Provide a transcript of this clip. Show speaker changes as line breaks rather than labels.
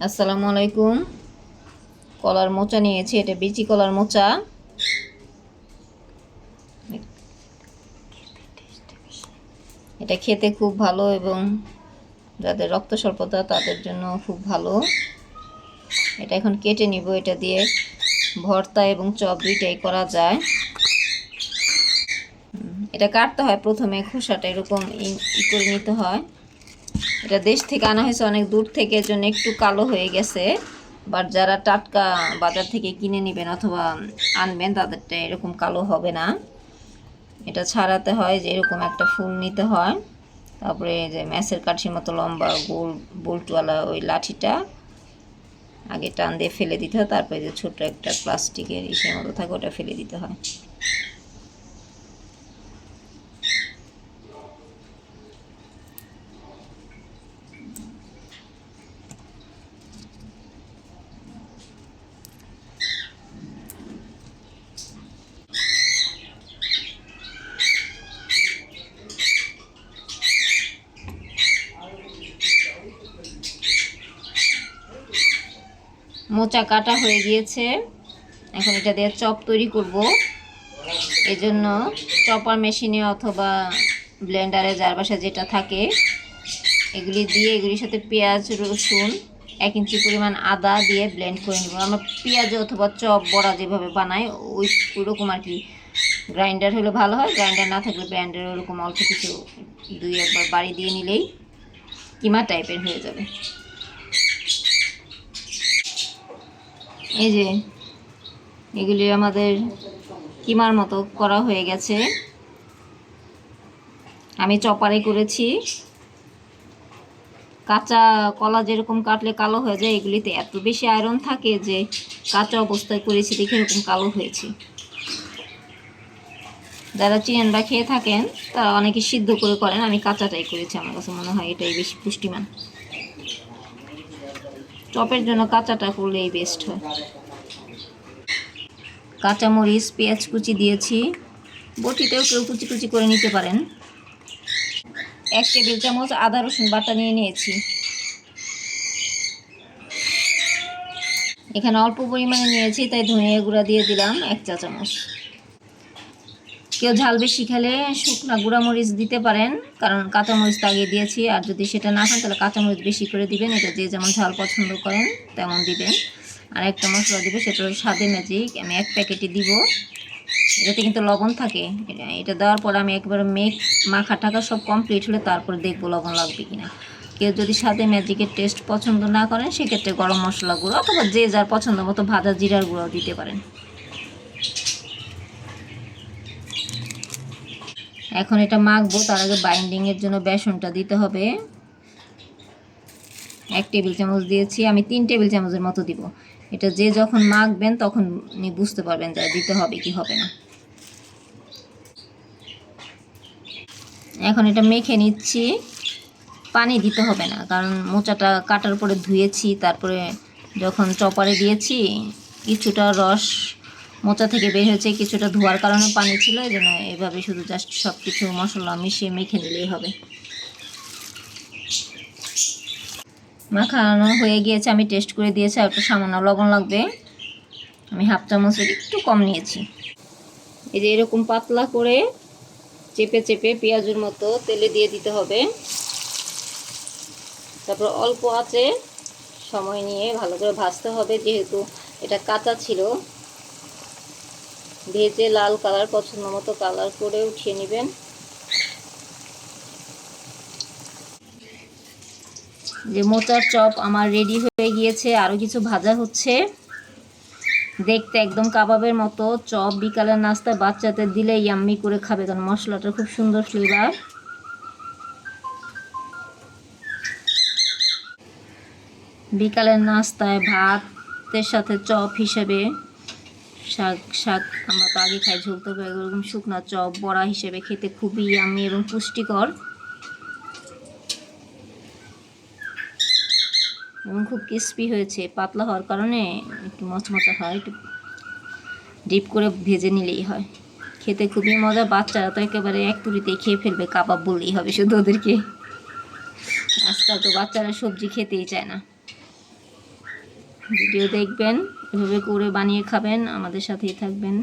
আসসালামু আলাইকুম। কলার মোচা নিয়েছি, এটা বিচি কলার মোচা। এটা খেতে খুব ভালো এবং যাদের রক্ত স্বল্পতা, তাদের জন্য খুব ভালো। এটা এখন কেটে নিব, এটা দিয়ে ভর্তা এবং চপ দুইটাই করা যায়। এটা কাটতে হয় প্রথমে, খোসাটা এরকম ই- করে নিতে হয়। এটা দেশ থেকে আনা হয়েছে, অনেক দূর থেকে জন্য একটু কালো হয়ে গেছে। বাট যারা টাটকা বাজার থেকে কিনে নেবেন অথবা আনবেন, তাদেরটা এরকম কালো হবে না। এটা ছাড়াতে হয় যে এরকম একটা ফুল নিতে হয়। তারপরে যে ম্যাসের কাঠির মতো লম্বা গোল বোল্টওয়ালা ওই লাঠিটা আগে টান দিয়ে ফেলে দিতে হয়, তারপরে যে ছোট একটা প্লাস্টিকের ইসের মতো থাকে, ওটা ফেলে দিতে হয়। মোচা কাটা হয়ে গিয়েছে। এখন এটা দিয়ে চপ তৈরি করব। এই জন্য চপার মেশিনে অথবা ব্লেন্ডারে যার বাসা যেটা থাকে, এগুলি দিয়ে এগুলির সাথে পেঁয়াজ, রসুন, এক ইঞ্চি পরিমাণ আদা দিয়ে ব্লেন্ড করে নেব। আমরা পেঁয়াজ অথবা চপ বড়া যেভাবে বানাই, ওই ওইরকম আর কি। গ্রাইন্ডার হলে ভালো হয়, গ্রাইন্ডার না থাকলে ব্লেন্ডার ওরকম অল্প কিছু দুই একবার বাড়ি দিয়ে নিলেই কিমা টাইপের হয়ে যাবে। এই যে, এগুলি আমাদের কিমার মতো করা হয়ে গেছে। আমি চপারে করেছি। কাঁচা কলা যেরকম কাটলে কালো হয়ে যায়, এগুলিতে এত বেশি আয়রন থাকে যে কাঁচা অবস্থায় করেছি দেখে এরকম কালো হয়েছে। যারা চিনেন বা খেয়ে থাকেন, তারা অনেকে সিদ্ধ করে করেন। আমি কাঁচাটাই করেছি, আমার কাছে মনে হয় এটাই বেশি পুষ্টিমান। চপের জন্য কাঁচাটা করলেই বেস্ট হয়। কাঁচামরিচ, পেঁয়াজ কুচি দিয়েছি। বটিতেও কেউ কুচি কুচি করে নিতে পারেন। এক টেবিল চামচ আদা, রসুন বাটা নিয়ে নিয়েছি। এখানে অল্প পরিমাণে নিয়েছি, তাই ধনিয়া গুঁড়া দিয়ে দিলাম এক চা চামচ। কেউ ঝাল বেশি খেলে শুকনা গুঁড়া মরিচ দিতে পারেন, কারণ কাঁচামরিচ তো দিয়েছি, আর যদি সেটা না খান তাহলে কাঁচামরিচ বেশি করে দিবেন, এটা যে যেমন ঝাল পছন্দ করেন তেমন দিবেন। আর একটা মশলা দিবে, সেটা হলো স্বাদে ম্যাজিক আমি এক প্যাকেটই দিব। এটাতে কিন্তু লবণ থাকে, এটা দেওয়ার পর আমি একবারে মেক মাখা টাকা সব কমপ্লিট হলে তারপর দেখব লবণ লাগবে কিনা। কেউ যদি স্বাদে ম্যাজিকের টেস্ট পছন্দ না করেন, সেক্ষেত্রে গরম মশলা গুঁড়ো অথবা যে যার পছন্দ মতো ভাজা জিরার গুঁড়ো দিতে পারেন। এখন এটা মাখবো, তার আগে বাইন্ডিংয়ের জন্য বেসনটা দিতে হবে। এক টেবিল চামচ দিয়েছি, আমি তিন টেবিল চামচের মতো দিব। এটা যে যখন মাখবেন, তখন বুঝতে পারবেন যে দিতে হবে কি হবে না। এখন এটা মেখে নিচ্ছি। পানি দিতে হবে না, কারণ মোচাটা কাটার পরে ধুয়েছি, তারপরে যখন চপারে দিয়েছি, কিছুটা রস মোচা থেকে বের হয়েছে, কিছুটা ধোয়ার কারণে পানি ছিল, এই জন্য এভাবে শুধু জাস্ট সব কিছু মশলা মিশিয়ে মেখে নিলেই হবে। মাখানো হয়ে গিয়েছে, আমি টেস্ট করে দিয়েছি, আর একটু সামান্য লবণ লাগবে। আমি হাফ চামচের একটু কম নিয়েছি। এই যে এরকম পাতলা করে চেপে চেপে পেঁয়াজের মতো তেলে দিয়ে দিতে হবে। তারপর অল্প আছে সময় নিয়ে ভালো করে ভাজতে হবে, যেহেতু এটা কাঁচা ছিল। ভেজে লাল কালার পছন্দ মতো কালার করে উঠিয়ে নেবেন। যে মোচার চপ আমার রেডি হয়ে গিয়েছে আরও কিছু ভাজা হচ্ছে। দেখতে একদম কাবাবের মতো, চপ বিকালের নাস্তা বাচ্চাদের দিলে ইয়াম্মি করে খাবে, কারণ মশলাটা খুব সুন্দর ফ্লেভার বিকালের নাস্তায় ভাতের সাথে চপ হিসেবে শাক শাক আমরা তো আগে খাই, ঝোল তো এরকম শুকনা চপ, বড়া হিসেবে খেতে খুবই ইয়াম্মি এবং পুষ্টিকর। এবং খুব ক্রিস্পি হয়েছে, পাতলা হওয়ার কারণে একটু মচমচা হয়, একটু ডিপ করে ভেজে নিলেই হয়। খেতে খুবই মজা, বাচ্চারা তো একেবারে এক তুড়িতেই খেয়ে ফেলবে, কাবাব বললেই হবে শুধু ওদেরকে। আজকাল তো বাচ্চারা সবজি খেতেই চায় না। ভিডিও দেখবেন এভাবে করে বানিয়ে খাবেন আমাদের সাথেই থাকবেন।